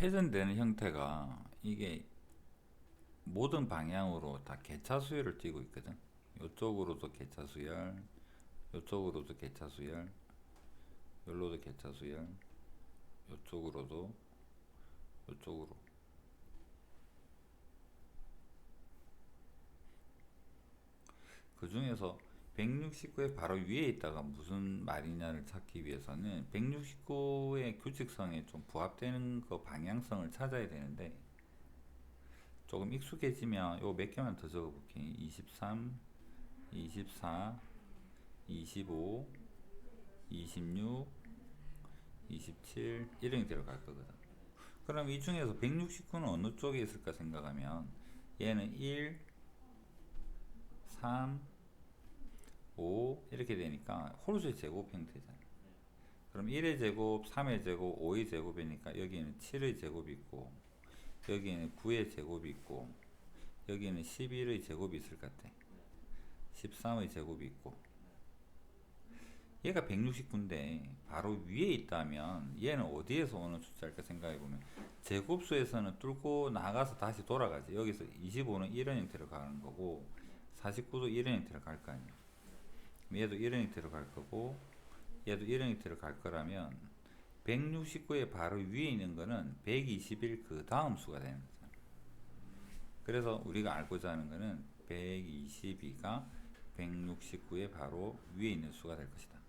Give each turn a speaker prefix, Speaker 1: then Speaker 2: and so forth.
Speaker 1: 회전되는 형태가 이게 모든 방향으로 다 개차 수열을 띠고 있거든. 이쪽으로도 개차 수열, 이쪽으로도 개차 수열, 여기로도 개차 수열, 이쪽으로도 이쪽으로. 그 중에서 169의 바로 위에 있다가 무슨 말이냐를 찾기 위해서는 169의 규칙성에 좀 부합되는 그 방향성을 찾아야 되는데 조금 익숙해지면 요 몇 개만 더 적어볼게 23 24 25 26 27 이런 게 들어갈 거거든. 그럼 이 중에서 169는 어느 쪽에 있을까 생각하면 얘는 1 3 5 이렇게 되니까 홀수의 제곱 형태잖아요. 그럼 1의 제곱, 3의 제곱, 5의 제곱이니까 여기에는 7의 제곱이 있고 여기에는 9의 제곱이 있고 여기에는 11의 제곱이 있을 것 같아. 13의 제곱이 있고 얘가 169인데 바로 위에 있다면 얘는 어디에서 오는 숫자일까 생각해 보면 제곱수에서는 뚫고 나가서 다시 돌아가지 여기서 25는 이런 형태로 가는 거고 49도 이런 형태로 갈 거 아니야 얘도 이런 형태로 갈 거고 얘도 이런 형태로 갈 거라면 169의 바로 위에 있는 거는 121 그 다음 수가 되는 거죠. 그래서 우리가 알고자 하는 거는 122가 169의 바로 위에 있는 수가 될 것이다.